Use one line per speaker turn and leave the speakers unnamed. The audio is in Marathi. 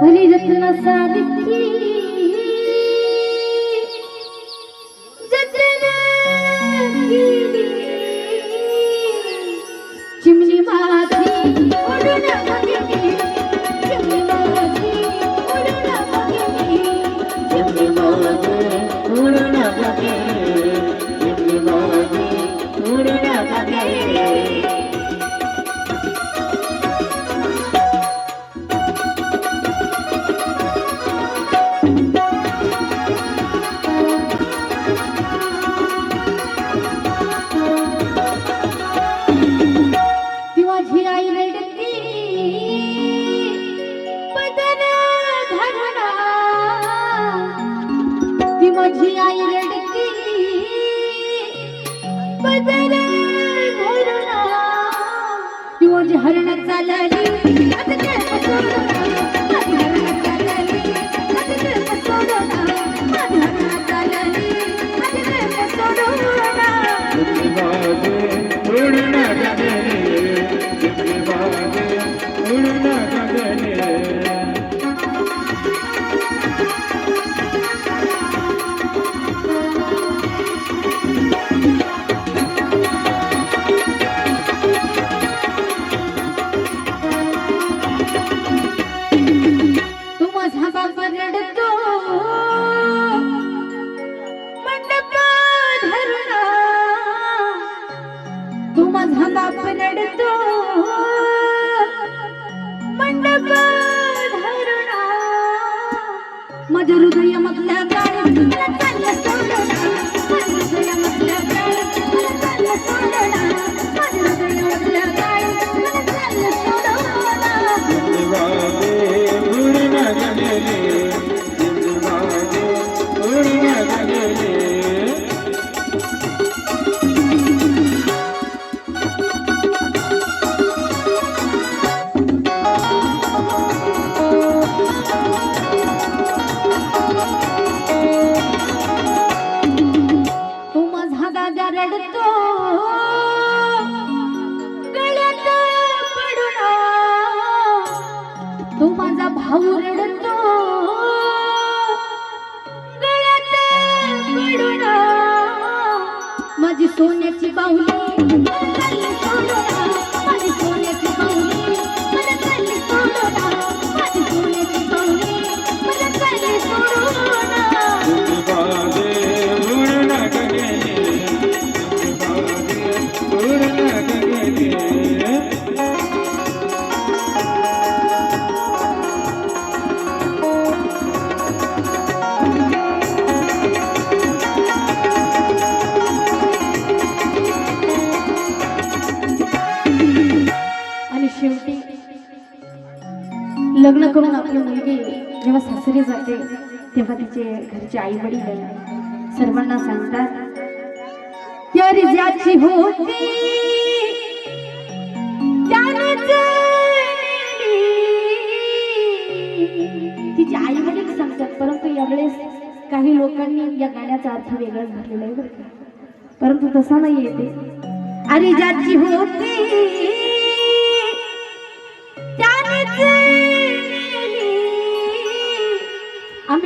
ഒരു രത്ന സാധിക്കേ माझी आई रडती बदल धरणा ती हरण चालली, माझ्या हृदयामधल्या गाड्या मला चाललं सोडणार माझ्या हृदयामधल्या चाललं रडतो गळ्यात पडून. तू माझा भाऊ रडतो. गळ्यात पडून. माझी सोन्याची बाहुली लग्न करून आपली मुलगी जेव्हा सासरी जाते तेव्हा तिचे घरचे आई वडील सर्वांना सांगतात ज्याची होती तिचे आई वडील सांगतात परंतु यावेळेस काही लोकांनी या गाण्याचा अर्थ वेगळाच भरलेला आहे परंतु तसा नाही येते अरे ज्याची होती